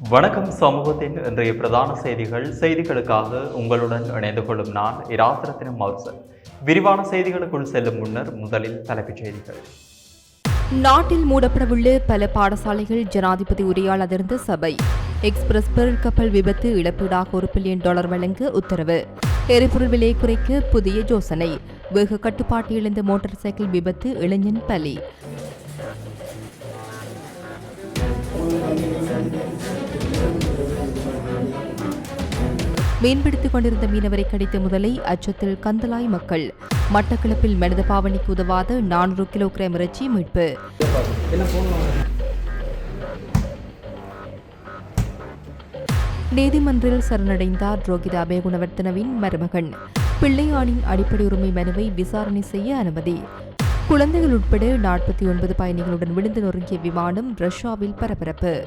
வணக்கம் சமூகத்தின் இன்றைய பிரதான செய்திகள். செய்திகளுக்காக உங்களுடன் இணைந்து கொள்ளும் நான் இராத்திரத்தினம் மவுசன். விரிவான செய்திகளுக்குள் செல்லும் முன்னர் முதலில் தலைப்புச் செய்திகள். நாட்டில் மூடப்படவுள்ள பல பாடசாலைகள் ஜனாதிபதி உரையால் அதிர்ந்த சபை. எக்ஸ்பிரஸ் பெருள் கப்பல் விபத்து இழப்பீடாக ஒரு பில்லியன் டாலர் வழங்க உத்தரவு. எரிபொருள் விலை குறைக்க புதிய யோசனை. வேக கட்டுப்பாட்டு இழந்த மோட்டார் சைக்கிள் விபத்து இளைஞன் பலி. மீன்பிடித்துக் கொண்டிருந்த மீனவரை கடித்த முதலை அச்சத்தில் கந்தலாய் மக்கள். மட்டக்களப்பில் மனித பாவனைக்கு உதவாத நானூறு கிலோகிராம் இறைச்சி மீட்பு. நீதிமன்றில் சரணடைந்தார் ரோகிதா அபயகுணவர்த்தனவின் மருமகன். பிள்ளையானின் அடிப்படை உரிமை மனுவை விசாரணை செய்ய அனுமதி. குழந்தைகள் உட்பட நாற்பத்தி ஒன்பது பயணிகளுடன் விழுந்து நொறுங்கிய விமானம் ரஷ்யாவில் பரபரப்பு.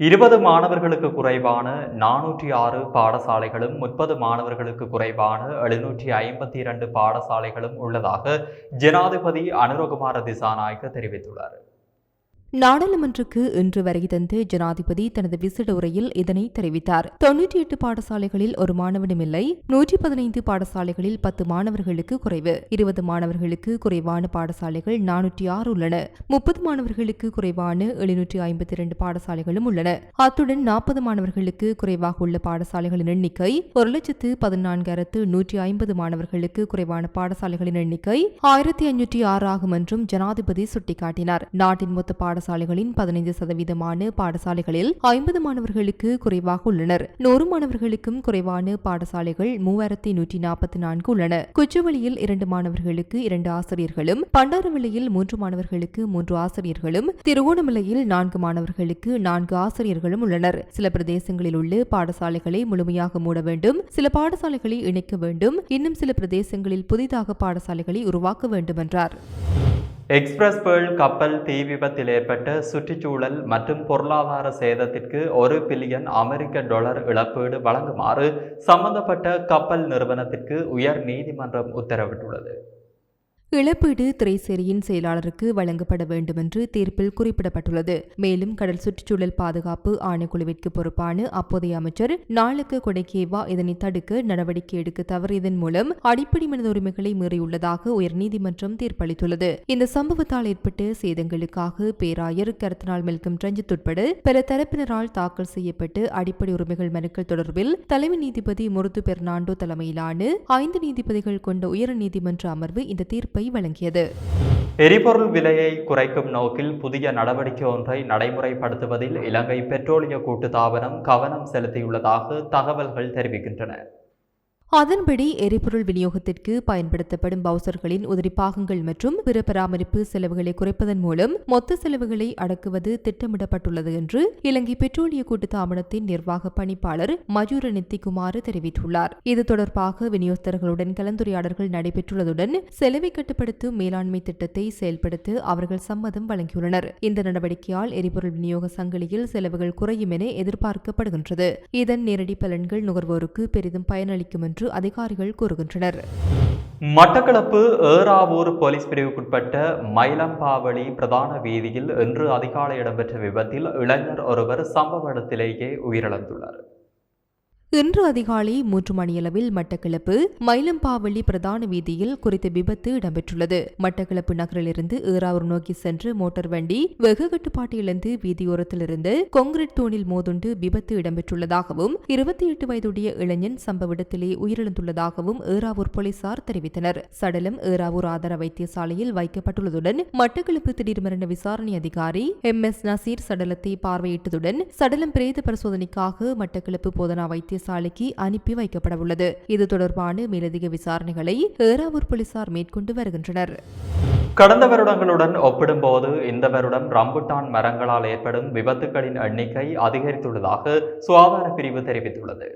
இருபது மாணவர்களுக்கு குறைவான நானூற்றி ஆறு பாடசாலைகளும் முப்பது மாணவர்களுக்கு குறைவான எழுநூற்றி ஐம்பத்தி இரண்டு பாடசாலைகளும் உள்ளதாக ஜனாதிபதி அனுரகுமார திசாநாயக்க தெரிவித்துள்ளார். நாடாளுமன்றக்கு இன்று வருகை தந்து ஜனாதிபதி தனது விசிட உரையில் இதனை தெரிவித்தார். தொன்னூற்றி எட்டு பாடசாலைகளில் ஒரு மாணவனும் இல்லை. நூற்றி பதினைந்து பாடசாலைகளில் பத்து மாணவர்களுக்கு குறைவு. இருபது மாணவர்களுக்கு குறைவான பாடசாலைகள் நானூற்றி ஆறு உள்ளன. முப்பது மாணவர்களுக்கு குறைவான எழுநூற்றி ஐம்பத்தி இரண்டு பாடசாலைகளும் உள்ளன. அத்துடன் நாற்பது மாணவர்களுக்கு குறைவாக உள்ள பாடசாலைகளின் எண்ணிக்கை ஒரு லட்சத்து பதினான்காயிரத்து நூற்றி ஐம்பது மாணவர்களுக்கு குறைவான பாடசாலைகளின் எண்ணிக்கை ஆயிரத்தி ஐநூற்றி ஆறு ஆகும் என்றும் ஜனாதிபதி சுட்டிக்காட்டினார். நாட்டின் மொத்த பாட பாடசாலைகளின் பதினைந்து சதவீதமான பாடசாலைகளில் ஐம்பது மாணவர்களுக்கு குறைவாக உள்ளனர். நூறு மாணவர்களுக்கும் குறைவான பாடசாலைகள் மூவாயிரத்தி நூற்றி நாற்பத்தி நான்கு உள்ளன. குச்சவெளியில் இரண்டு மாணவர்களுக்கு இரண்டு ஆசிரியர்களும் பண்டாரவெளியில் மூன்று மாணவர்களுக்கு மூன்று ஆசிரியர்களும் திருகோணமலையில் நான்கு மாணவர்களுக்கு நான்கு ஆசிரியர்களும் உள்ளனர். சில பிரதேசங்களில் உள்ள பாடசாலைகளை முழுமையாக மூட வேண்டும் சில பாடசாலைகளை இணைக்க வேண்டும் இன்னும் சில பிரதேசங்களில் புதிதாக பாடசாலைகளை உருவாக்க வேண்டும் என்றார் எக்ஸ்பிரஸ் பேர்ல் கப்பல் தீ விபத்தில் ஏற்பட்ட சுற்றுச்சூழல் மற்றும் பொருளாதார சேதத்திற்கு ஒரு பில்லியன் அமெரிக்க டாலர் இழப்பீடு வழங்குமாறு சம்பந்தப்பட்ட கப்பல் நிறுவனத்திற்கு உயர் நீதிமன்றம் உத்தரவிட்டுள்ளது. இழப்பீடு திரைசேரியின் செயலாளருக்கு வழங்கப்பட வேண்டும் என்று தீர்ப்பில் குறிப்பிடப்பட்டுள்ளது. மேலும் கடல் சுற்றுச்சூழல் பாதுகாப்பு ஆணைக்குழுவிற்கு பொறுப்பான அப்போதைய அமைச்சர் நாளுக்கு கொடைக்கேவா இதனை தடுக்க நடவடிக்கை எடுக்க தவறியதன் மூலம் அடிப்படை மனித உரிமைகளை மீறியுள்ளதாக உயர்நீதிமன்றம் தீர்ப்பளித்துள்ளது. இந்த சம்பவத்தால் ஏற்பட்ட சேதங்களுக்காக பேராயர் கருத்தனால் மெல்கம் ரஞ்சித் உட்பட பல தரப்பினரால் தாக்கல் செய்யப்பட்டு அடிப்படை உரிமைகள் மனுக்கள் தொடர்பில் தலைமை நீதிபதி முருது பெர்னாண்டோ தலைமையிலான ஐந்து நீதிபதிகள் கொண்ட உயர் நீதிமன்ற அமர்வு இந்த தீர்ப்பு வழங்கியது. எரிபொருள் விலையை குறைக்கும் நோக்கில் புதிய நடவடிக்கை ஒன்றை நடைமுறைப்படுத்துவதில் இலங்கை பெட்ரோலிய கூட்டுத்தாபனம் கவனம் செலுத்தியுள்ளதாக தகவல்கள் தெரிவிக்கின்றன. அதன்படி எரிபொருள் விநியோகத்திற்கு பயன்படுத்தப்படும் பவுசர்களின் உதிரி பாகங்கள் மற்றும் பிற பராமரிப்பு செலவுகளை குறைப்பதன் மூலம் மொத்த செலவுகளை அடக்குவது திட்டமிடப்பட்டுள்ளது என்று இலங்கை பெட்ரோலிய கூட்டுத்தாபனத்தின் நிர்வாக பணிப்பாளர் மயூர நித்திகுமார் தெரிவித்துள்ளார். இது தொடர்பாக விநியோகஸ்தர்களுடன் கலந்துரையாடல்கள் நடைபெற்றுள்ளதுடன் செலவை கட்டுப்படுத்தும் மேலாண்மை திட்டத்தை செயல்படுத்த அவர்கள் சம்மதம் வழங்கியுள்ளனர். இந்த நடவடிக்கையால் எரிபொருள் விநியோக சங்கிலியில் செலவுகள் குறையும் என எதிர்பார்க்கப்படுகின்றது. இதன் நேரடி பலன்கள் நுகர்வோருக்கு பெரிதும் பயனளிக்கும் என்று அதிகாரிகள் கூறுகின்றனர். மட்டக்களப்பு ஏறாவூர் போலீஸ் பிரிவுக்குட்பட்ட மயிலம்பாவளி பிரதான வீதியில் இன்று அதிகாலை இடம்பெற்ற விபத்தில் இளைஞர் ஒருவர் சம்பவ இடத்திலேயே உயிரிழந்துள்ளார். இன்று அதிகாலை மூன்று மணியளவில் மட்டக்களப்பு மயிலம்பாவள்ளி பிரதான வீதியில் குறித்த விபத்து இடம்பெற்றுள்ளது. மட்டக்களப்பு நகரிலிருந்து ஏறாவூர் நோக்கி சென்று மோட்டார் வண்டி வெகு கட்டுப்பாட்டிலிருந்து வீதியோரத்திலிருந்து கொங்கிரீட் தூணில் மோதுண்டு விபத்து இடம்பெற்றுள்ளதாகவும் இருபத்தி எட்டு வயதுடைய இளைஞன் சம்பவ இடத்திலே உயிரிழந்துள்ளதாகவும் ஏறாவூர் போலீசார் தெரிவித்தனர். சடலம் ஏறாவூர் ஆதார வைத்தியசாலையில் வைக்கப்பட்டுள்ளதுடன் மட்டக்களப்பு திடீர் மரண விசாரணை அதிகாரி எம் எஸ் நசீர் சடலத்தை பார்வையிட்டதுடன் சடலம் பிரேத பரிசோதனைக்காக மட்டக்களப்பு போதனா வைத்திய வைத்தியசாலைக்கு அனுப்பி வைக்கப்படவுள்ளது. இது தொடர்பான மேலதிக விசாரணைகளை ஏறாவூர் போலீசார் மேற்கொண்டு வருகின்றனர். கடந்த வருடங்களுடன் ஒப்பிடும்போது இந்த வருடம் ரம்புட்டான் மரங்களால் ஏற்படும் விபத்துகளின் எண்ணிக்கை அதிகரித்துள்ளதாக சுகாதார பிரிவு தெரிவித்துள்ளது.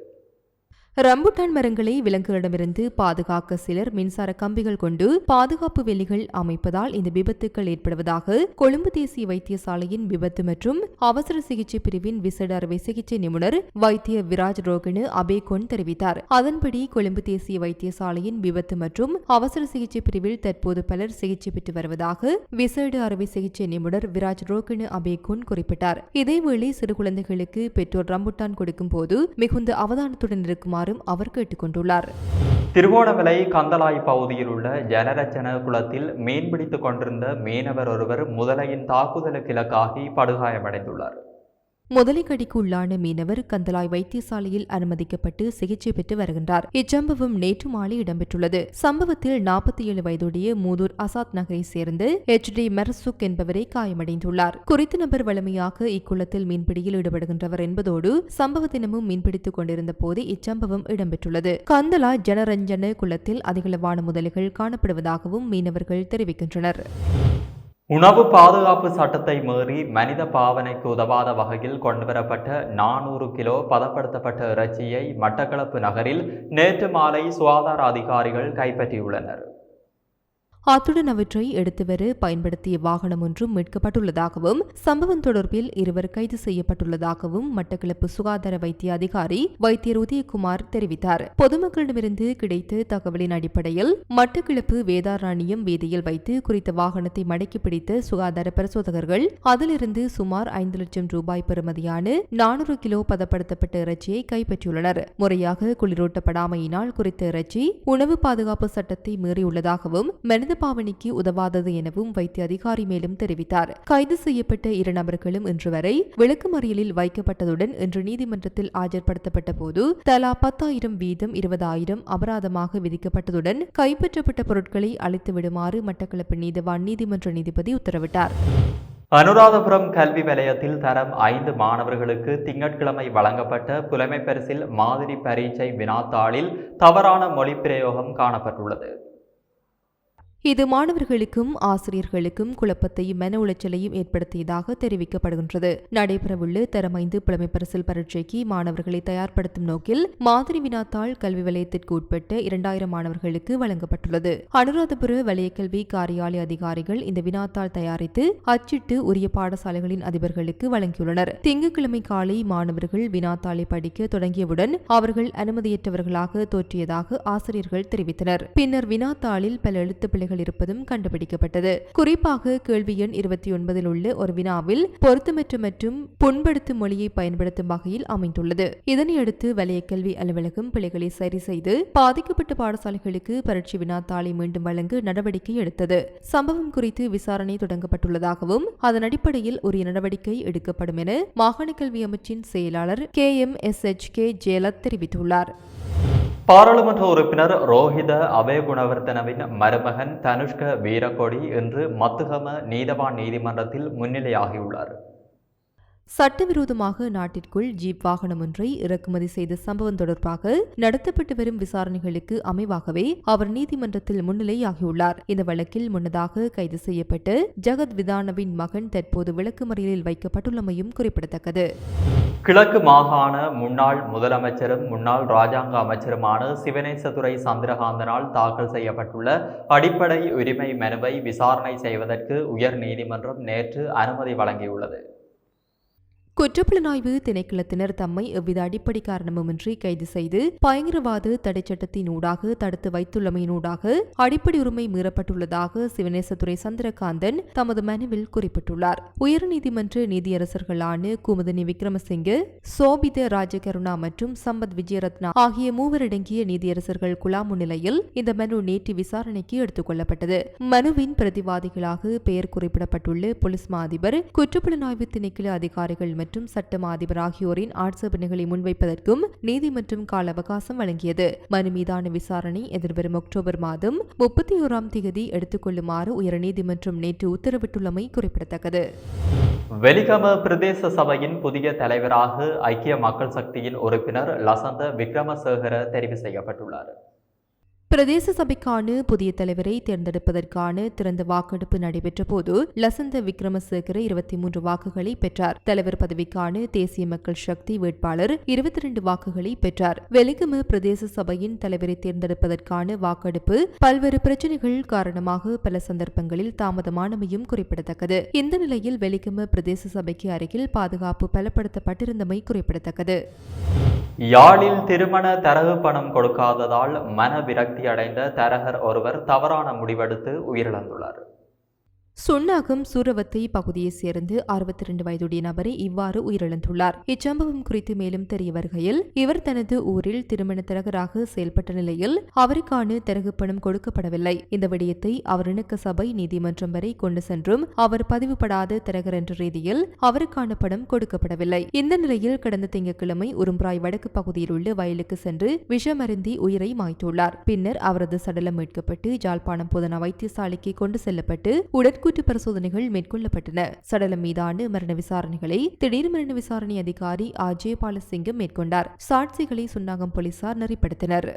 ரம்புட்டான் மரங்களை விலங்குகளிடமிருந்து பாதுகாக்க சிலர் மின்சார கம்பிகள் கொண்டு பாதுகாப்பு வேலிகள் அமைப்பதால் இந்த விபத்துக்கள் ஏற்படுவதாக கொழும்பு தேசிய வைத்தியசாலையின் விபத்து மற்றும் அவசர சிகிச்சை பிரிவின் விசேட அறுவை சிகிச்சை நிபுணர் வைத்திய விராஜ் ரோகனு அபேகொன் தெரிவித்தார். அதன்படி கொழும்பு தேசிய வைத்தியசாலையின் விபத்து மற்றும் அவசர சிகிச்சை பிரிவில் தற்போது பலர் சிகிச்சை பெற்று வருவதாக விசேட அறுவை சிகிச்சை நிபுணர் விராஜ் ரோகனு அபேகொன் குறிப்பிட்டார். இதேவேளை சிறு குழந்தைகளுக்கு பெற்றோர் ரம்புட்டான் கொடுக்கும் போது மிகுந்த அவதானத்துடன் இருக்குமாறும் அவர் கேட்டுக்கொண்டுள்ளார். திருகோணமலை கந்தலாய் பகுதியில் உள்ள ஜனரச்சன குளத்தில் மீன்பிடித்துக் கொண்டிருந்த மீனவர் ஒருவர் முதலையின் தாக்குதலுக்கு இலக்காகி படுகாயமடைந்துள்ளார். முதலைக்கடிக்கு உள்ளான மீனவர் கந்தலாய் வைத்தியசாலையில் அனுமதிக்கப்பட்டு சிகிச்சை பெற்று வருகின்றார். இச்சம்பவம் நேற்று மாலை இடம்பெற்றுள்ளது. சம்பவத்தில் நாற்பத்தி ஏழு வயதுடைய மூதூர் அசாத் நகரை சேர்ந்த எச் டி மெர்சுக் என்பவரை காயமடைந்துள்ளார். குறித்த நபர் வலிமையாக இக்குளத்தில் மீன்பிடியில் ஈடுபடுகின்றவர் என்பதோடு சம்பவ தினமும் மீன்பிடித்துக் கொண்டிருந்த போது இச்சம்பவம் இடம்பெற்றுள்ளது. கந்தலா ஜனரஞ்சன குளத்தில் அதிகளவான முதலைகள் காணப்படுவதாகவும் மீனவர்கள் தெரிவிக்கின்றனர். உணவு பாதுகாப்பு சட்டத்தை மீறி மனித பாவனைக்கு உதவாத வகையில் கொண்டுவரப்பட்ட நானூறு கிலோ பதப்படுத்தப்பட்ட இறைச்சியை மட்டக்களப்பு நகரில் நேற்று மாலை சுகாதார அதிகாரிகள் கைப்பற்றியுள்ளனர். அத்துடன் அவற்றை எடுத்துவர பயன்படுத்திய வாகனம் ஒன்றும் மீட்கப்பட்டுள்ளதாகவும் சம்பவம் தொடர்பில் இருவர் கைது செய்யப்பட்டுள்ளதாகவும் மட்டக்களப்பு சுகாதார வைத்திய அதிகாரி வைத்தியர் உதயகுமார் தெரிவித்தார். பொதுமக்களிடமிருந்து கிடைத்த தகவலின் அடிப்படையில் மட்டக்களப்பு வேதாராணியம் வீதியில் வைத்து குறித்த வாகனத்தை மடக்கி பிடித்த சுகாதார பரிசோதகர்கள் அதிலிருந்து சுமார் ஐந்து லட்சம் ரூபாய் பெறுமதியான நானூறு கிலோ பதப்படுத்தப்பட்ட இறைச்சியை கைப்பற்றியுள்ளனர். முறையாக குளிரூட்டப்படாமையினால் குறித்த இறைச்சி உணவு பாதுகாப்பு சட்டத்தை மீறியுள்ளதாகவும் மனித பாவனைக்கு உதவாதது எனவும் வைத்திய அதிகாரி மேலும் தெரிவித்தார். கைது செய்யப்பட்ட இரு நபர்களும் இன்று வரை விளக்குமறியலில் வைக்கப்பட்டதுடன் இன்று நீதிமன்றத்தில் ஆஜர்படுத்தப்பட்ட போது தலா பத்தாயிரம் வீதம் இருபதாயிரம் அபராதமாக விதிக்கப்பட்டதுடன் கைப்பற்றப்பட்ட பொருட்களை அளித்து விடுமாறு மட்டக்களப்பு நீதிவான் நீதிமன்ற நீதிபதி உத்தரவிட்டார். அனுராதபுரம் கல்வி வலயத்தில் தரம் ஐந்து மாணவர்களுக்கு திங்கட்கிழமை வழங்கப்பட்ட புலமை பரிசில் மாதிரி பரீட்சை வினாத்தாளில் தவறான மொழி பிரயோகம் காணப்பட்டுள்ளது. இது மாணவர்களுக்கும் ஆசிரியர்களுக்கும் குழப்பத்தையும் மன உளைச்சலையும் ஏற்படுத்தியதாக தெரிவிக்கப்படுகின்றது. நடைபெறவுள்ள தரமைந்து புலமை பரிசில் பரீட்சைக்கு மாணவர்களை தயார்படுத்தும் நோக்கில் மாதிரி வினாத்தாள் கல்வி வலயத்திற்கு உட்பட்ட இரண்டாயிரம் மாணவர்களுக்கு வழங்கப்பட்டுள்ளது. அனுராதபுர வலயக்கல்வி காரியாலய அதிகாரிகள் இந்த வினாத்தாள் தயாரித்து அச்சிட்டு உரிய பாடசாலைகளின் அதிபர்களுக்கு வழங்கியுள்ளனர். திங்கட்கிழமை காலை மாணவர்கள் வினாத்தாளை படிக்க தொடங்கியவுடன் அவர்கள் அனுமதியற்றவர்களாக தோற்றியதாக ஆசிரியர்கள் தெரிவித்தனர். பின்னர் வினாத்தாளில் பல எழுத்து பிழைகள் இருப்பதும் கண்டுபிடிக்கப்பட்டது. குறிப்பாக கேள்வி எண் இருபத்தி ஒன்பதில் உள்ள ஒரு வினாவில் பொருத்தமற்ற மற்றும் புண்படுத்தும் மொழியை பயன்படுத்தும் வகையில் அமைந்துள்ளது. இதனையடுத்து வலய கல்வி அலுவலகம் பிழைகளை சரி செய்து பாதிக்கப்பட்ட பாடசாலைகளுக்கு பரீட்சை வினாத்தாளை மீண்டும் வழங்க நடவடிக்கை எடுத்தது. சம்பவம் குறித்து விசாரணை தொடங்கப்பட்டுள்ளதாகவும் அதன் அடிப்படையில் உரிய நடவடிக்கை எடுக்கப்படும் என மாகாண கல்வி அமைச்சின் செயலாளர் K M S H K Jayalath தெரிவித்துள்ளார். பாராளுமன்ற உறுப்பினர் ரோஹித அபயகுணவர்த்தனவின் மருமகன் தனுஷ்க வீரகோடி இன்று மத்துகம நீதவான் நீதிமன்றத்தில் முன்னிலையாகியுள்ளார். சட்டவிரோதமாக நாட்டிற்குள் ஜீப் வாகனம் ஒன்றை இறக்குமதி செய்த சம்பவம் தொடர்பாக நடத்தப்பட்டு வரும் விசாரணைகளுக்கு அமைவாகவே அவர் நீதிமன்றத்தில் முன்னிலையாகியுள்ளார். இந்த வழக்கில் முன்னதாக கைது செய்யப்பட்டு ஜகத் விதானவின் மகன் தற்போது விளக்குமறியலில் வைக்கப்பட்டுள்ளமையும் குறிப்பிடத்தக்கது. கிழக்கு மாகாண முன்னாள் முதலமைச்சரும் முன்னாள் ராஜாங்க அமைச்சருமான சிவனேசதுரை சந்திரகாந்தனால் தாக்கல் செய்யப்பட்டுள்ள அடிப்படை உரிமை மனுவை விசாரணை செய்வதற்கு உயர் நீதிமன்றம் நேற்று அனுமதி வழங்கியுள்ளது. குற்றப்புலனாய்வு திணைக்களத்தினர் தம்மை எவ்வித அடிப்படை காரணமுமின்றி கைது செய்து பயங்கரவாத தடை சட்டத்தின் தடுத்து வைத்துள்ளமையினூடாக அடிப்படை உரிமை மீறப்பட்டுள்ளதாக சிவநேசத்துறை சந்திரகாந்தன் தமது மனுவில் குறிப்பிட்டுள்ளார். உயர்நீதிமன்ற நீதியரசர்களான குமுதனி விக்ரமசிங்கே சோபித ராஜகருணா மற்றும் சம்பத் விஜயரத்னா ஆகிய மூவரடங்கிய நீதியரசர்கள் குழா முன்னிலையில் இந்த மனு நேற்று விசாரணைக்கு எடுத்துக் கொள்ளப்பட்டது. மனுவின் பிரதிவாதிகளாக பெயர் குறிப்பிடப்பட்டுள்ள போலீஸ் மா அதிபர் குற்றப்புலனாய்வு திணைக்கள அதிகாரிகள் மற்றும் சட்டம் அதிபர் ஆகியோரின் ஆட்சேபனைகளை முன்வைப்பதற்கும் நீதி மற்றும் கால அவகாசம் வழங்கியது. மனு மீதான விசாரணை எதிர்வரும் அக்டோபர் மாதம் முப்பத்தி ஓராம் தேதி எடுத்துக்கொள்ளுமாறு உயர்நீதிமன்றம் நேற்று உத்தரவிட்டுள்ளமை குறிப்பிடத்தக்கது. வெலிகம பிரதேச சபையின் புதிய தலைவராக ஐக்கிய மக்கள் சக்தியின் உறுப்பினர் லசந்த விக்ரமசேகர தெரிவு செய்யப்பட்டுள்ளார். பிரதேச சபைக்கான புதிய தலைவரை தேர்ந்தெடுப்பதற்கான திறந்த வாக்கெடுப்பு நடைபெற்ற போது லசந்த விக்ரமசேகர இருபத்தி மூன்று வாக்குகளை பெற்றார். தலைவர் பதவிக்கான தேசிய மக்கள் சக்தி வேட்பாளர் இருபத்தி ரெண்டு வாக்குகளை பெற்றார். வெலிகம பிரதேச சபையின் தலைவரை தேர்ந்தெடுப்பதற்கான வாக்கெடுப்பு பல்வேறு பிரச்சினைகள் காரணமாக பல சந்தர்ப்பங்களில் தாமதமானமையும் குறிப்பிடத்தக்கது. இந்த நிலையில் வெலிகம பிரதேச சபைக்கு அருகில் பாதுகாப்பு பலப்படுத்தப்பட்டிருந்தமை குறிப்பிடத்தக்கது. யாழில் திருமண தரவு பணம் கொடுக்காததால் மன விரக்தி அடைந்த தரகர் ஒருவர் தவறான முடிவெடுத்து உயிரிழந்துள்ளார். சுன்னாகம் சூரவத்தை பகுதியைச் சேர்ந்து அறுபத்தி இரண்டு வயதுடைய நபரை இவ்வாறு உயிரிழந்துள்ளார். இச்சம்பவம் குறித்து மேலும் தெரிய வருகையில் இவர் தனது ஊரில் திருமண தரகராக செயல்பட்ட நிலையில் அவருக்கான தரகு பணம் கொடுக்கப்படவில்லை. இந்த விடயத்தை அவர் இணக்க சபை நீதிமன்றம் வரை கொண்டு சென்றும் அவர் பதிவுபடாத தரகர் என்ற ரீதியில் அவருக்கான பணம் கொடுக்கப்படவில்லை. இந்த நிலையில் கடந்த திங்கட்கிழமை உரும்பிராய் வடக்கு பகுதியில் உள்ள வயலுக்கு சென்று விஷமருந்தி உயிரை மாய்த்துள்ளார். பின்னர் அவரது சடலம் மீட்கப்பட்டு ஜாழ்ப்பாணம் போதனா வைத்தியசாலைக்கு கொண்டு செல்லப்பட்டு உடற்கூற்று பரிசோதனைகள் மேற்கொள்ளப்பட்டன. சடலம் மீதான மரண விசாரணைகளை திடீர் மரண விசாரணை அதிகாரி அஜய் பாலசிங்கம் மேற்கொண்டார். சாட்சிகளை சுன்னாகம் போலீசார் நெறிப்படுத்தினர்.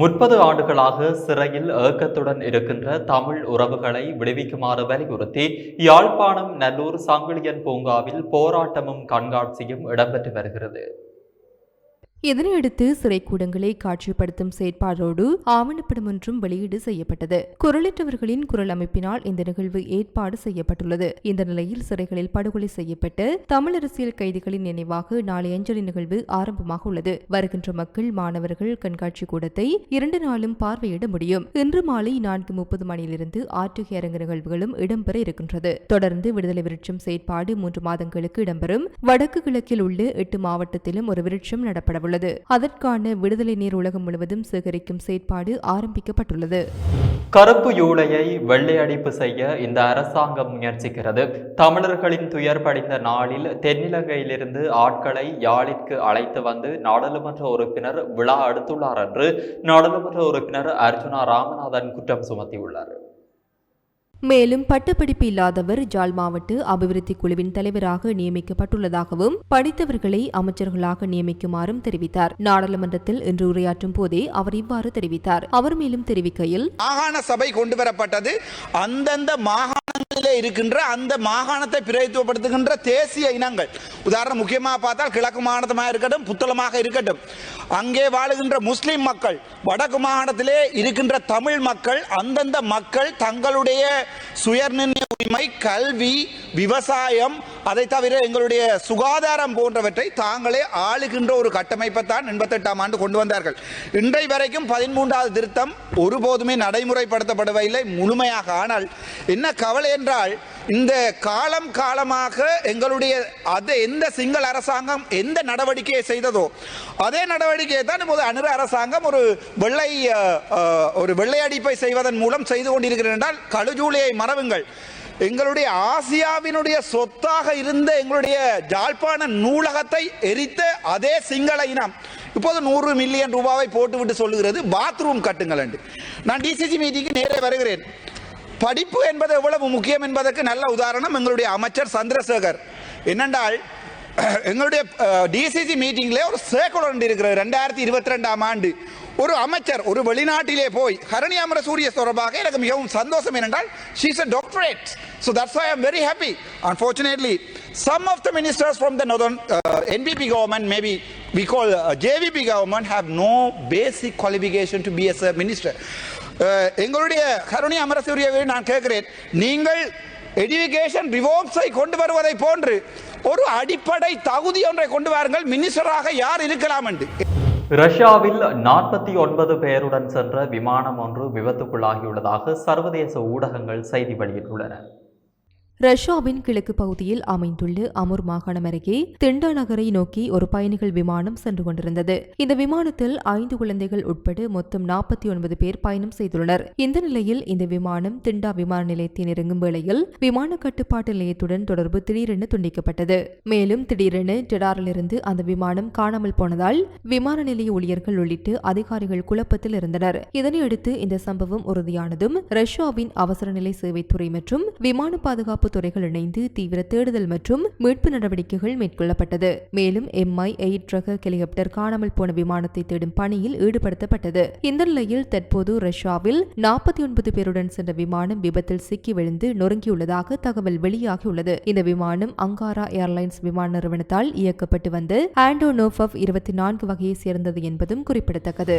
முப்பது ஆண்டுகளாக சிறையில் ஏக்கத்துடன் இருக்கின்ற தமிழ் உறவுகளை விடுவிக்குமாறு வலியுறுத்தி யாழ்ப்பாணம் நல்லூர் சங்கிலியன் பூங்காவில் போராட்டமும் கண்காட்சியும் இடம்பெற்று வருகிறது. இதனையடுத்து சிறைக்கூடங்களை காட்சிப்படுத்தும் செயற்பாடோடு ஆவணப்படம் ஒன்றும் வெளியீடு செய்யப்பட்டது. குரலிட்டவர்களின் குரல் அமைப்பினால் இந்த நிகழ்வு ஏற்பாடு செய்யப்பட்டுள்ளது. இந்த நிலையில் சிறைகளில் படுகொலை செய்யப்பட்டு தமிழ் அரசியல் கைதிகளின் நினைவாக நாளை அஞ்சலி நிகழ்வு ஆரம்பமாக உள்ளது. வருகின்ற மக்கள் மாணவர்கள் கண்காட்சி கூடத்தை இரண்டு நாளும் பார்வையிட முடியும். இன்று மாலை நான்கு முப்பது மணியிலிருந்து ஆற்றுகை அரங்கு நிகழ்வுகளும் இடம்பெற இருக்கின்றது. தொடர்ந்து விடுதலை விருட்சம் செயற்பாடு மூன்று மாதங்களுக்கு இடம்பெறும். வடக்கு கிழக்கில் உள்ள எட்டு மாவட்டத்திலும் ஒரு விருட்சம் நடப்படவுள்ளது உள்ளது. அதற்கான விடுதலை நீர் உலகம் முழுவதும் சேகரிக்கும் செயற்பாடு ஆரம்பிக்கப்பட்டுள்ளது. கருப்பு யூலையை வெள்ளையடிப்பு செய்ய இந்த அரசாங்கம் முயற்சிக்கிறது. தமிழர்களின் துயர்படைந்த நாளில் தென்னிலங்கையிலிருந்து ஆட்களை யாழிற்கு அழைத்து வந்து நாடாளுமன்ற உறுப்பினர் விழா எடுத்துள்ளார் என்று நாடாளுமன்ற உறுப்பினர் அர்ஜுனா ராமநாதன் குற்றம் சுமத்தியுள்ளார். மேலும் பட்டப்படிப்பு இல்லாதவர் ஜாழ் மாவட்ட அபிவிருத்தி குழுவின் தலைவராக நியமிக்கப்பட்டுள்ளதாகவும் படித்தவர்களை அமைச்சர்களாக நியமிக்குமாறும் தெரிவித்தார். நாடாளுமன்றத்தில் இன்று உரையாற்றும் போதே அவர் இவ்வாறு தெரிவித்தார். அவர் மேலும் தெரிவிக்கையில் மாகாண சபை கொண்டு வரப்பட்டது அந்தந்த மாகாணங்களிலே இருக்கின்ற அந்த மாகாணத்தை பிரதித்துவப்படுத்துகின்ற தேசிய இனங்கள். உதாரணம் முக்கியமாக பார்த்தால் கிழக்கு மாகாணமாக இருக்கட்டும் புத்தளமாக இருக்கட்டும். அங்கே வாழுகின்ற முஸ்லிம் மக்கள் வடக்கு மாகாணத்திலே இருக்கின்ற தமிழ் மக்கள் அந்தந்த மக்கள் தங்களுடைய சுயநிர்ணய உரிமை கல்வி விவசாயம் அதை தவிர எங்களுடைய சுகாதாரம் போன்றவற்றை தாங்களே ஆளுகின்ற ஒரு கட்டமைப்பை தான் எண்பத்தெட்டாம் ஆண்டு கொண்டு வந்தார்கள். இன்றை வரைக்கும் பதிமூன்றாவது திருத்தம் ஒருபோதுமே நடைமுறைப்படுத்தப்படவில்லை முழுமையாக. ஆனால் என்ன கவலை என்றால் இந்த காலம் காலமாக எங்களுடைய அது எந்த சிங்கள அரசாங்கம் எந்த நடவடிக்கையை செய்ததோ அதே நடவடிக்கையை தான் இப்போது அனுர அரசாங்கம் ஒரு வெள்ளை ஒரு வெள்ளை அடிப்பை செய்வதன் மூலம் செய்து கொண்டிருக்கிறேன் என்றால் கழுஜூலியை மறவுங்கள். எங்களுடைய ஆசியாவினுடைய சொத்தாக இருந்த எங்களுடைய ஜாழ்ப்பாண நூலகத்தை எரித்த அதே சிங்கள இனம். இப்போது நூறு மில்லியன் ரூபாவை போட்டுவிட்டு சொல்லுகிறது. பாத்ரூம் கட்டுங்கள் என்று நான் டிசிசி மீட்டிங்கு நேரே வருகிறேன். படிப்பு என்பது எவ்வளவு முக்கியம் என்பதற்கு நல்ல உதாரணம் எங்களுடைய அமைச்சர் சந்திரசேகர். என்னென்றால் எங்களுடைய டிசிசி மீட்டிங்ல ஒரு சேக்கல் ஒன்று இருக்கிறது. ரெண்டாயிரத்தி இருபத்தி ரெண்டாம் ஆண்டு. ஒரு அமைச்சர் ஒரு வெளிநாட்டிலே போய் ஹரணி அமர சூரிய தொடர்பாக எனக்கு மிகவும் சந்தோஷம் என்னென்றால் she's a doctorate so that's I am very happy unfortunately some of the ministers from the நோதன் NPP government maybe we call JVP government jvp no basic qualification to be as be as a minister. Ah, எங்களுடைய அமரசூரியவை நான் கேட்கிறேன். நீங்கள் education ரிவோர்ப்ஸை கொண்டு வருவதை போன்று ஒரு அடிப்படை தகுதி ஒன்றை கொண்டு வாருங்கள். மினிஸ்டராக யார் இருக்கலாம் என்று. ரஷ்யாவில் நாற்பத்தி ஒன்பது பேருடன் சென்ற விமானம் ஒன்று விபத்துக்குள்ளாகியுள்ளதாக சர்வதேச ஊடகங்கள் செய்தி வெளியிட்டுள்ளன. ரஷ்யாவின் கிழக்கு பகுதியில் அமைந்துள்ள அமுர் மாகாணம் அருகே திண்டா நகரை நோக்கி ஒரு பயணிகள் விமானம் சென்று கொண்டிருந்தது. இந்த விமானத்தில் ஐந்து குழந்தைகள் உட்பட மொத்தம் நாற்பத்தி ஒன்பது பேர் பயணம் செய்துள்ளனர். இந்த நிலையில் இந்த விமானம் திண்டா விமான நிலையத்தில் இறங்கும் வேளையில் விமான கட்டுப்பாட்டு நிலையத்துடன் தொடர்பு திடீரென துண்டிக்கப்பட்டது. மேலும் திடீரென டெடாரிலிருந்து அந்த விமானம் காணாமல் போனதால் விமான நிலைய ஊழியர்கள் உள்ளிட்டு அதிகாரிகள் குழப்பத்தில் இருந்தனர். இதனையடுத்து இந்த சம்பவம் உறுதியானதும் ரஷ்யாவின் அவசர நிலை சேவைத்துறை மற்றும் விமான பாதுகாப்பு துறைகள் இணைந்து தீவிர தேடுதல் மற்றும் மீட்பு நடவடிக்கைகள் மேற்கொள்ளப்பட்டது. மேலும் எம்ஐ எயிட் ரக ஹெலிகாப்டர் காணாமல் போன விமானத்தை தேடும் பணியில் ஈடுபடுத்தப்பட்டது. இந்த நிலையில் தற்போது ரஷ்யாவில் நாற்பத்தி ஒன்பது பேருடன் சென்ற விமானம் விபத்தில் சிக்கி விழுந்து நொறுங்கியுள்ளதாக தகவல் வெளியாகியுள்ளது. இந்த விமானம் அங்காரா ஏர்லைன்ஸ் விமான நிறுவனத்தால் இயக்கப்பட்டு வந்து ஆண்டோனோஃப் இருபத்தி நான்கு வகையை சேர்ந்தது என்பதும் குறிப்பிடத்தக்கது.